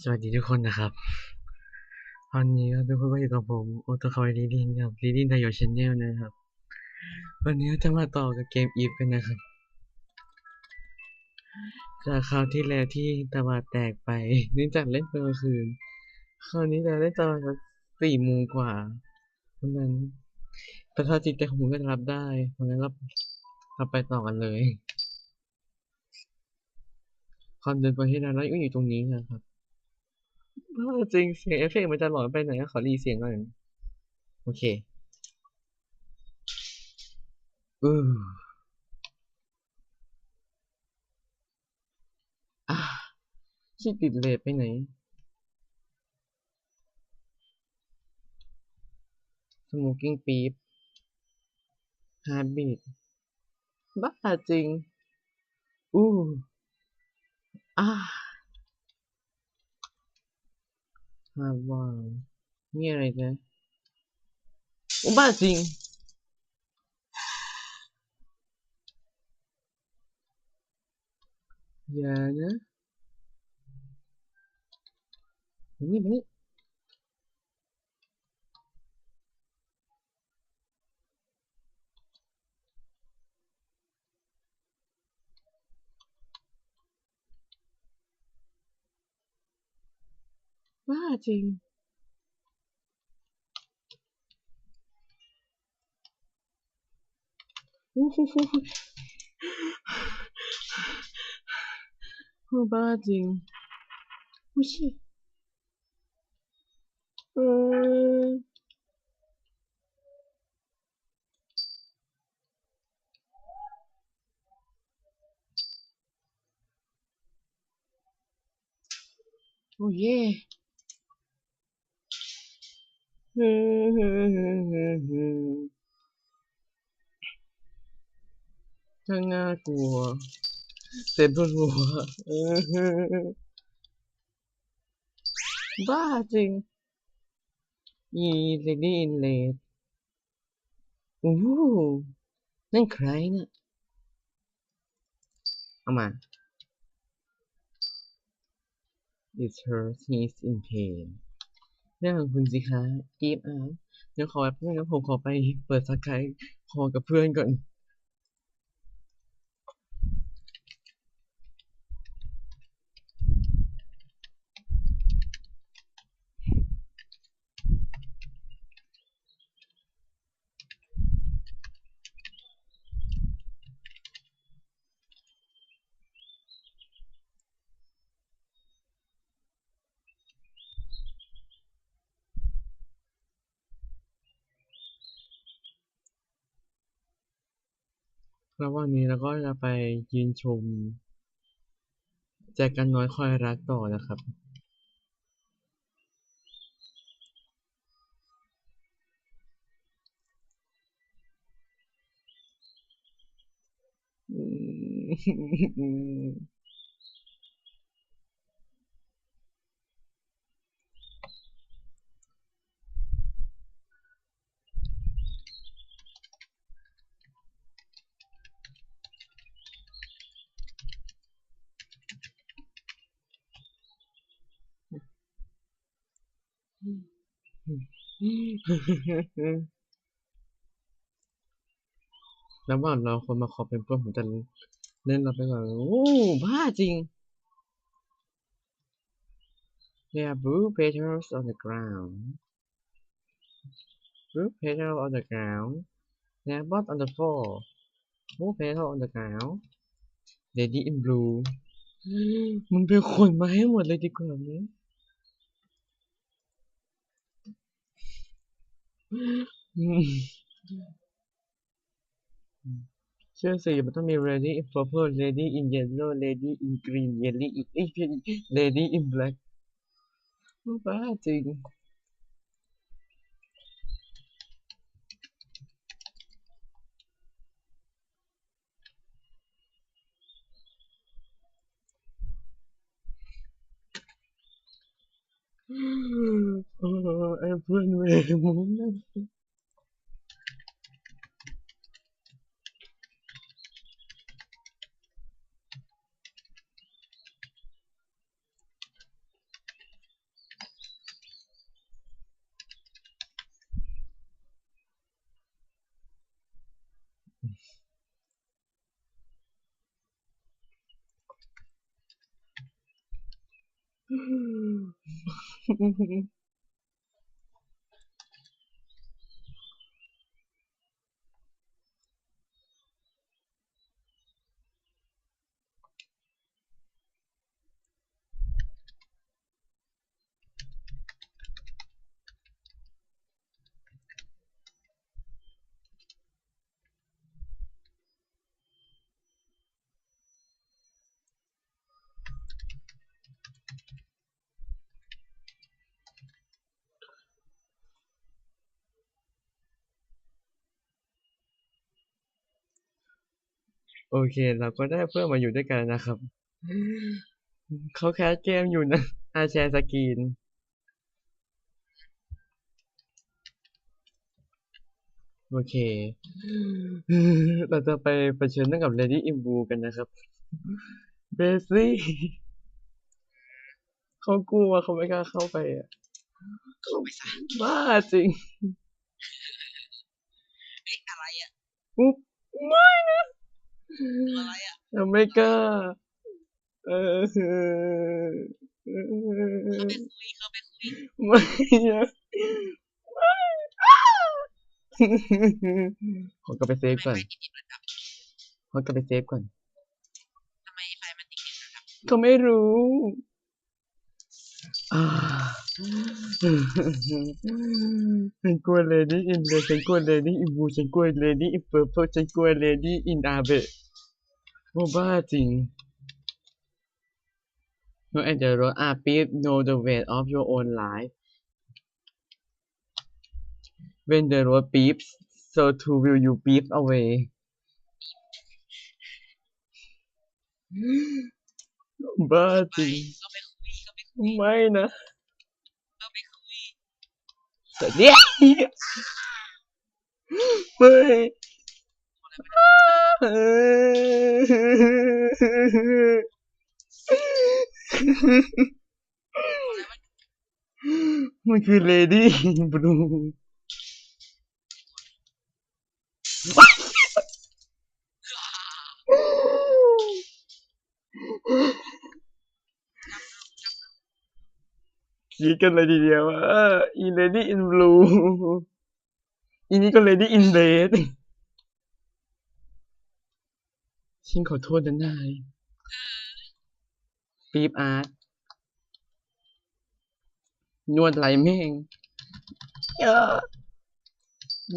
สวัสดีทุกคนนะครับวันนี้ทุกคนก็อยู่กับผมโอตคาวลีดินกับลีดินไดโยชแนลนะครับ วันนี้จะมาต่อกับเกมอีฟกันนะครับ จากคราวที่แล้วที่ตะวันแตกไปเนื่องจากเล่นกลางคืน คราวนี้จะเล่นตอนสักสี่โมงกว่าเพราะนั้นประสาจิตใจของผมก็จะรับได้เพราะงั้นราเราไปต่อกันเลย ความเดินไปที่นั่นแล้วก็อยู่ตรงนี้นะครับ จริงเสียงเอฟเฟกต์มันจะหลอนไปไหนขอรีเสียงก่อนโอเคอืออ่าชิติดเลทไปไหนสโมกิ้งปี๊บฮาร์ดบีดบ้าจริงอู้อ่า ฮาร์วางนี่อะไรนะโอ้บ้าจริง อย่านะมานี่มานี่ บ้าจริงอู้หูหูหูโอ้บ้าจริงโอ้ ช่างน่ากลัว เต็มทุนหัวบ้าจริง อีเลดี้อินเลดโอ้นั่นใครน่ะเอามา It hurts he's in pain เรื่องของคุณสิคะกีฟอะเดี๋ยวขอแป๊บนึงนะผมขอไปเปิดสกายคอกับเพื่อนก่อน ระหว่างนี้เราก็จะไปยืนชม แจกันน้อยคอยรักต่อนะครับอืม ระหว่างรอคนมาขอเป็นเพื่อนผมจะเล่นเราไปก่อน โอ้ บ้าจริง There are blue petals on the ground. Blue petals on the ground. There are buds on the floor. Blue petals on the ground. Lady in blue. มึงเป็นคนมาให้หมดเลยดีกว่าไหม อืมเชื่อสิมันต้องมี lady in purple lady in yellow lady in green lady in เอ้ยพี่ lady in black บ้าจริงโอ้ です。Mm-hmm. โอเค เราก็ได้เพื่อนมาอยู่ด้วยกันนะครับ เขาแคสเกมอยู่นะอาแชร์สกรีนโอเค เราจะไปเผชิญหน้ากับ Lady i m b u กันนะครับเบซี่เขากลัวเขาไม่กล้าเข้าไปอะเข้าไปซะบ้าจริง เอ๊ะอะไรอะอุ๊บไม่นะ ตัวอะไรอะเราไม่กล้าเออเขาไปคุยเขาไปคุยไม่อะไม่อ้าขอกลับไปเซฟก่อนไฟติดติดระดับขอกลับไปเซฟก่อนทำไมไฟมันติดติดระดับเขาไม่รู้ฉันกลัวเลดี้อินเลยฉันกลัวเลดี้อินบูฉันกลัวเลดี้อินเปอร์เพฉันกลัวเลดี้อินอาเบะ ว่าบ้าจริง No and the road ah beep know the weight of your own life when the road beeps so too will you beep away บ้าไปจริงเข้าไปคุยเข้าไปคุยไม่นะเข้าไปคุยแต่เนี่ยไม่ มันคือ Lady Blue คิดกันเลยทีเดียวว่าอี Lady in Blue อีนี้ก็ Lady in Red ฉันขอโทษนะนายปีบอาร์ตนวดไหลแม่งย่า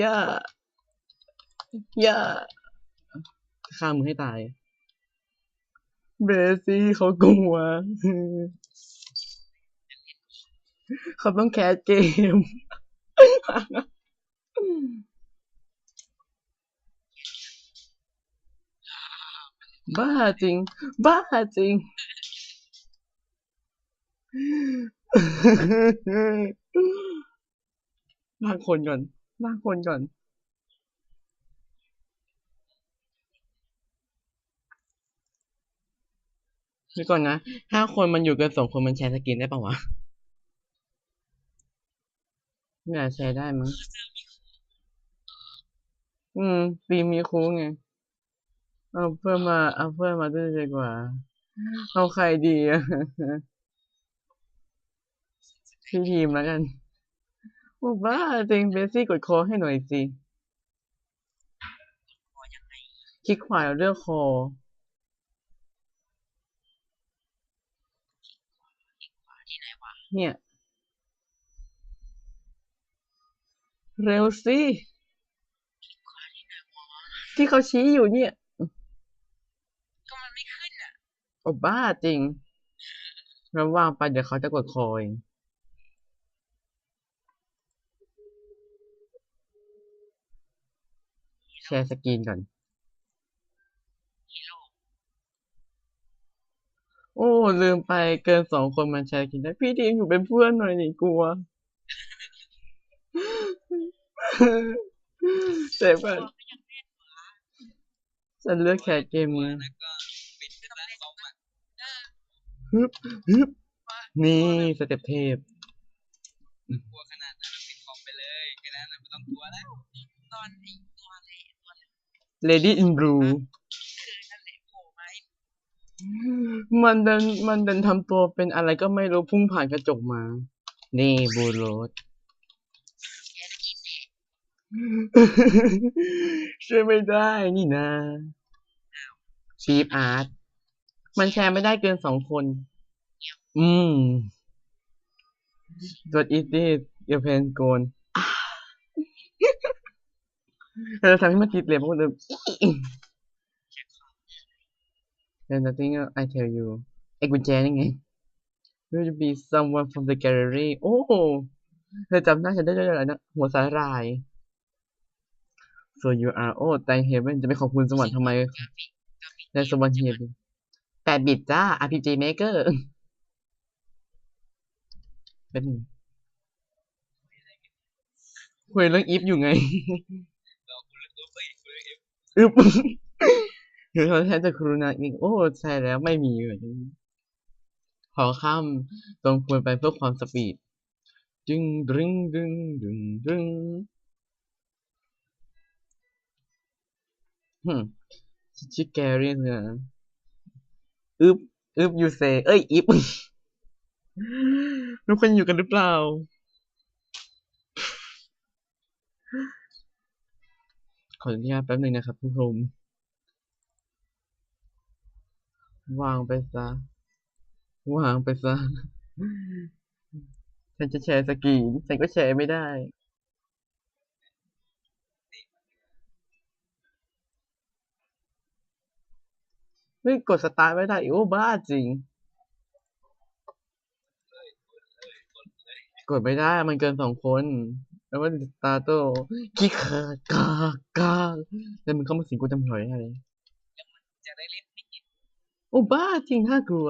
ย่าย่าฆ่ามึงให้ตาย เบซี่เขากลัวเขาต้องแคสเกม บ้าจริง บ้าจริงลากคนก่อนลากคนก่อนคือก่อนนะ ถ้าคนมันอยู่กันสองคนมันแชร์สกินได้ปะวะไม่อาจแชร์ได้มั้ง อืมปีมีคูไง เอาเพื่อนมา เอาเพื่อนมาด้วยดีกว่า เอาใครดีอะพี่ทีมแล้วกันโอ้บ้าจริงเบสซี่กดคอให้หน่อยสิพอยังไงคลิกขวาแล้วเลือกคอที่ไหนวะเนี่ย เร็วสิที่เขาชี้อยู่เนี่ย ก็มันไม่ขึ้นอะ โอ้บ้าจริงแล้วว่างไปเดี๋ยวเขาจะกดคอเองแชร์สกรีนก่อน โอ้ ลืมไปเกินสองคนมันแชร์กินได้พี่ทีมอยู่เป็นเพื่อนหน่อยนี่กลัวเจ็บอะก็ยังเล่นวะฉันเลือกแคสเกมมา แล้วก็ปิดเป็นร่างทรงอะเออ ฮึบฮึบนี่สเต็ปเทพกลัวขนาดนั้นปิดคอมไปเลยแค่นั้นน่ะไม่ต้องกลัวแล้วตอนไอ้ตัวอะไรตัวอะไร Lady in Blue คือนั่นแหละโผล่มาให้มันเดินมันเดินทำตัวเป็นอะไรก็ไม่รู้พุ่งผ่านกระจกมา นี่บูโรสแกสกินแน่ช่วยไม่ได้นี่นะชีฟอาร์ต มันแชร์ไม่ได้เกินสองคน อืม what is this your pen gone เราทำให้มันติดเลยพวกเดิม There's nothing I tell you ไอ้กุญแจนี่ไง Will you be someone from the gallery โอ้เธอจำหน้าฉันได้ด้วยอะไรนะหัวสาหร่าย So you are โอ้ thank heaven จะไปขอบคุณสวรรค์ทำไม There's someone here 8 บิตจ้า RPG Maker เป็นคุยเรื่องอีฟอยู่ไงอึบคือเขาแทนจะครูนาอีกโอ้ใช่แล้วไม่มีเลยขอข้ามตรงควรไปเพื่อความสปีด ดึงดึงดึงดึงดึงฮึชิคแกเรียนเลยนะ อึบอึบยูเซเอ้ยอิฟทุกคนอยู่กันหรือเปล่า ขออนุญาตแป๊บหนึ่งนะครับผู้ชมวางไปซะ วางไปซะ ฉันจะแชร์สกรีนฉันก็แชร์ไม่ได้ ฮ้ยกดสตาร์ทไม่ได้อีกโอ้บ้าจริง กดไม่ได้มันเกินสองคน แล้วมันสตาร์โต้ขี้ขากากาแล้วมึงเข้ามาสิงกูจำหน่อยอะไรจะได้เล่นไม่โอ้บ้าจริงน่ากลัว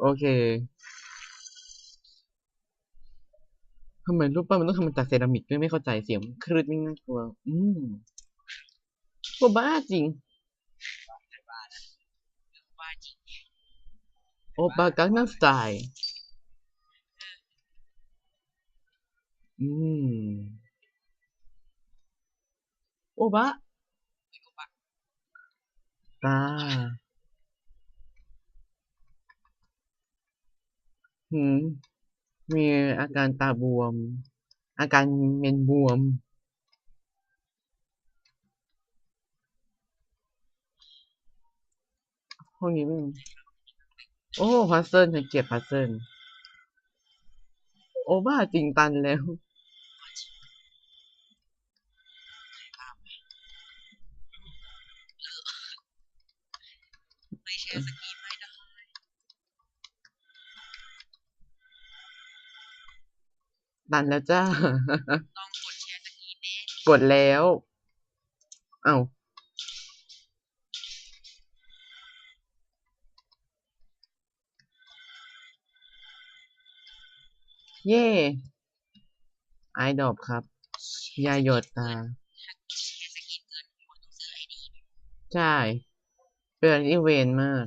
โอเคทำไมรูปปั้นมันต้องทำมาจากเซรามิกด้วยไม่เข้าใจเสียงคลืดไม่น่ากลัว อืม โอ้บ้าจริง โอ้บ้ากังนัมสไตล์ อืม โอ้บ้าไม่รู้บ้าตา หืม มีอาการตาบวม อาการเมนบวม ห้องนี้ไม่มีโอ้พัซเซิลฉันเกลียดพัซเซิลโอ้บ้าจริงตันแล้วไม่แชร์สกินไม่ได้ตันแล้วจ้า ต้องกดแชร์สกินเน่กดแล้ว เอ้า เย่ไอดอบครับ ยาหยดตา ใช่ เป็นอะไรที่เวนมาก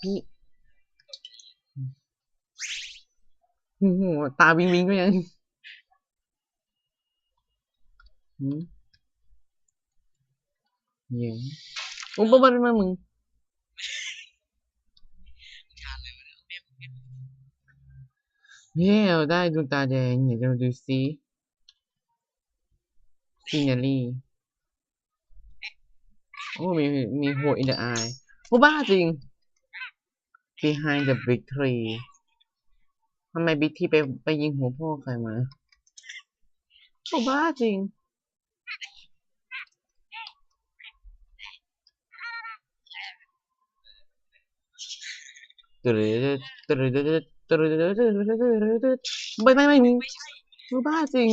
พี่โอ้โหตาวิงวิงก็ยังเย้โอ้บ้าบ้าบ้ามึง ชาเลยนะแม่ผมเป็น เย้เราได้ดวงตาแดงเดี๋ยวเราดูซิซีนารีโอ้มีมีโฮ in the eye โอ้บ้าจริง behind the big tree ทำไมบิ๊กทีไปไปยิงหัวพ่อใครมาโอ้บ้าจริงตืดตืดตืด ไม่ไม่ไม่มึงไม่ใช่มึงบ้าจริง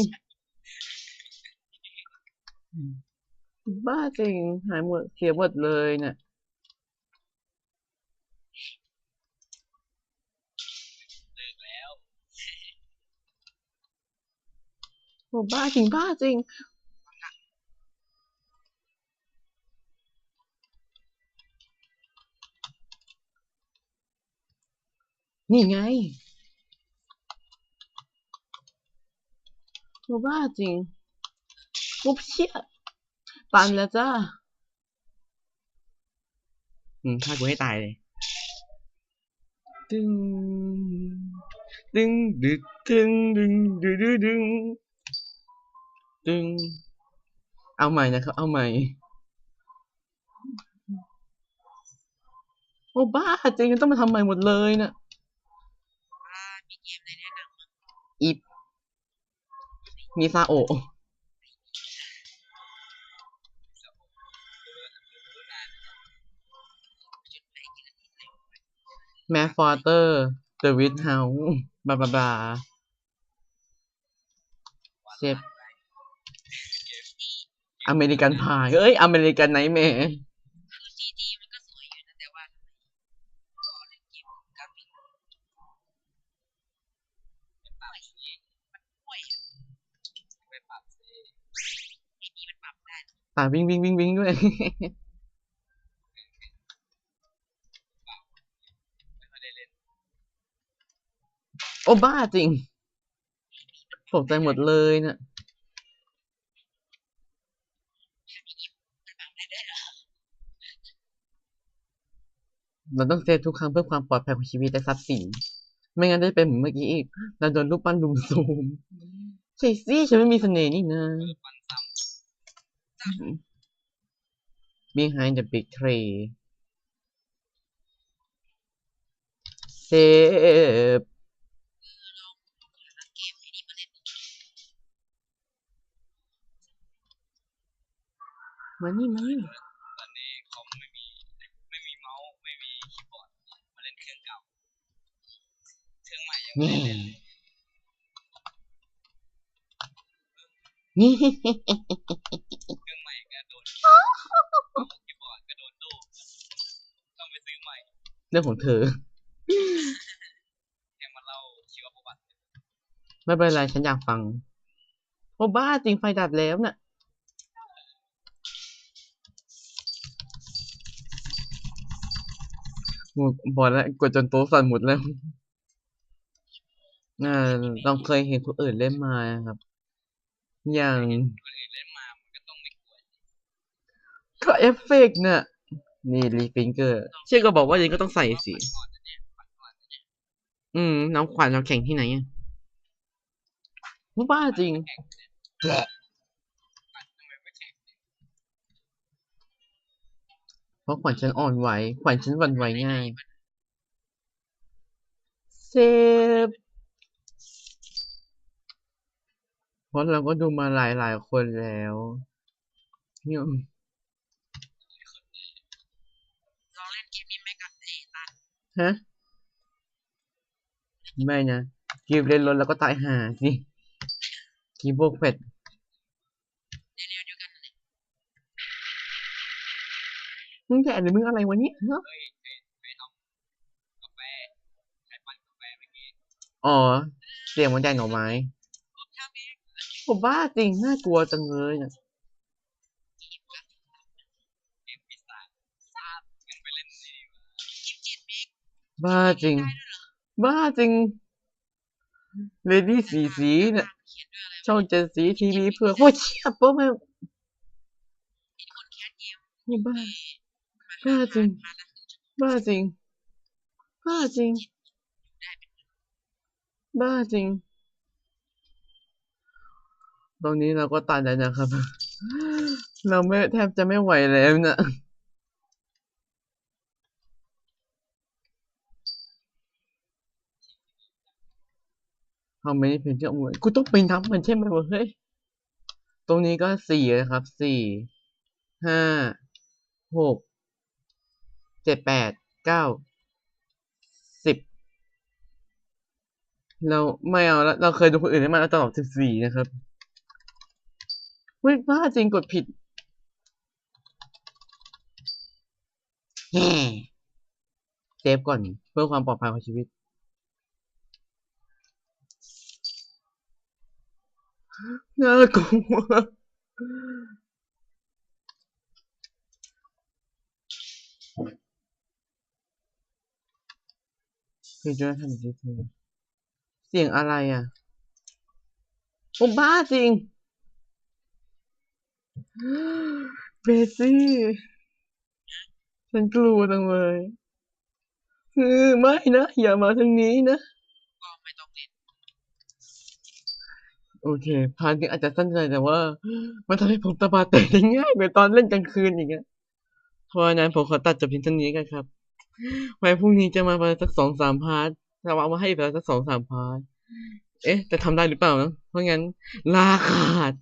บ้าจริง หายหมดเสียหมดเลยเนี่ยเลิกแล้วโอ้บ้าจริงบ้าจริง นี่ไงโอ้บ้าจริงโอ้เพี้ยปันแล้วจ้า อืมฆ่ากูให้ตายเลย ตึง ตึงดึดตึงดึงดึดดึงดึงตึง เอาใหม่นะครับ เอาใหม่ โอ้บ้าจริงต้องมาทำใหม่หมดเลยน่ะอ่ามีเกมอะไรแนะนำมั้ง อีฟ มีซาโอแมฟฟอร์เตอร์เดวิทเฮาส์บาบาบาเชฟอเมริกันพาย เอ้ย อเมริกันไนท์แมร์ คือซีดีมันก็สวยอยู่นะแต่ว่าพอเล่นเกมกราฟิกเป็นปรับเองมันห่วยอะไปปรับเองไอ้ นี่มันปรับได้ตาวิ่งวิ่งวิ่งวิ่งด้วยไม่ค่อยได้เล่นโอ้บ้าจริงตกใจหมดเลยน่ะมันปรับได้ด้วยเหรอเราต้องเซฟทุกครั้งเพื่อความปลอดภัยของชีวิตและทรัพย์สิน ไม่งั้นจะเป็นเหมือนเมื่อกี้อีกเราโดนรูปปั้นลุมโทรมใช่สิฉันไม่มีเสน่ห์นี่นะฟันซ้ behind the big tree เซฟำเกมไอ้นี่มาเล่นมานี่มานี่ตอนนี้คอมไม่มี ไม่มีเมาส์ไม่มีคีย์บอร์ดมาเล่นเครื่องเก่า เครื่องใหม่ยังไม่นี่ได้เล่นเลยนี่ เครื่องใหม่ก็โดนคีย์บอร์ดก็โดนตู้ต้องไปซื้อใหม่เรื่องของเธอแค่มาเล่าชีวประวัติไม่เป็นไรฉันอยากฟังโอ้บ้าจริงไฟดับแล้วน่ะหมดบอลแล้วกดจนโต๊ะสั่นหมดแล้วอ่าเราเคยเห็นคนอื่นเล่นมาครับ อย่างคนอื่นเล่นมา มันก็ต้องไม่กลัว ก็เอฟเฟกต์น่ะนี่รีฟิงเกอร์เชื่อก็บอกว่ายังก็ต้องใส่สิปัดก่อนนะเนี่ยปัดก่อนนะเนี่ยอืม น้องขวัญเราแข่งที่ไหนอะว่าบ้าจริงแข่งเนี่ยปัดทำไมไม่แข่งเนี่ยเพราะขวัญฉันอ่อนไหว ขวัญฉันหวั่นไหวง่าย เซฟ เพราะเราก็ดูมาหลายหลายๆคนแล้วเนี่ย ลองเล่นเกมนี้ไหมกับไอ้ตัน ฮะ ไม่นะกีบเล่นรถแล้วก็ตายห่าสิกีบวกเฟดเร็วๆเดียวกันเลยมึงแก่หรือมึงอะไรวะเนี่ยฮะเฮ้ยใครใครทำกาแฟใครปั่นกาแฟเมื่อกี้อ๋อ เสียงมันใหญ่หน่อไม้ผมทำเองผมบ้าจริง น่ากลัวจังเลยอะเกมพิซซ่าทราบยังไปเล่นนี่วะยี่สิบเจ็ดเมก บ้าจริงได้ด้วยเหรอบ้าจริงเลดี้สีสีเนี่ยเขียนด้วยอะไรวะช่องเจ็ดสีทีวีเพื่อโอ้ยเชี่ยโป๊ะแม่งมีคนแคสเกมนี่บ้าเอ้ยบ้าจริงมาละครึ่งชั่วโมงบ้าจริง บ้าจริงได้เป็นบ้าจริง ตรงนี้เราก็ตัดแล้วนะครับ เราไม่แทบจะไม่ไหวแล้วนะ เอาไม่ได้เป็นเจ้าหมวยกูต้องไปนับมันใช่ไหมวะเฮ้ย ตรงนี้ก็สี่นะครับสี่ห้าหกเจ็ดแปดเก้าสิบเราไม่เอาแล้วเราเคยดูคนอื่นได้มาแล้วตลอดสิบสี่นะครับเฮ้ยบ้าจริงกดผิดแฮ่เซฟก่อนเพื่อความปลอดภัยของชีวิต น่ากลัวคือจะทำอย่างนี้เสียงอะไรอะโอ้บ้าจริงเบสซี่ ฉันกลัวจังเลยเออไม่นะ อย่ามาทางนี้นะ ก็ไม่ต้องเล่น โอเค พาร์ทนี้อาจจะสั้นใจแต่ว่า มันทำให้ผมตาบาแตกได้ง่ายเหมือนตอนเล่นกลางคืนอย่างเงี้ยเพราะนั้นผมขอตัดจบเพียงเท่านี้กันครับ ไว้พรุ่งนี้จะมาประมาณสักสองสามพาร์ทจะเอามาให้อีกประมาณสักสองสามพาร์ท เอ๊ะ แต่ทำได้หรือเปล่านะ เพราะงั้นลาขาด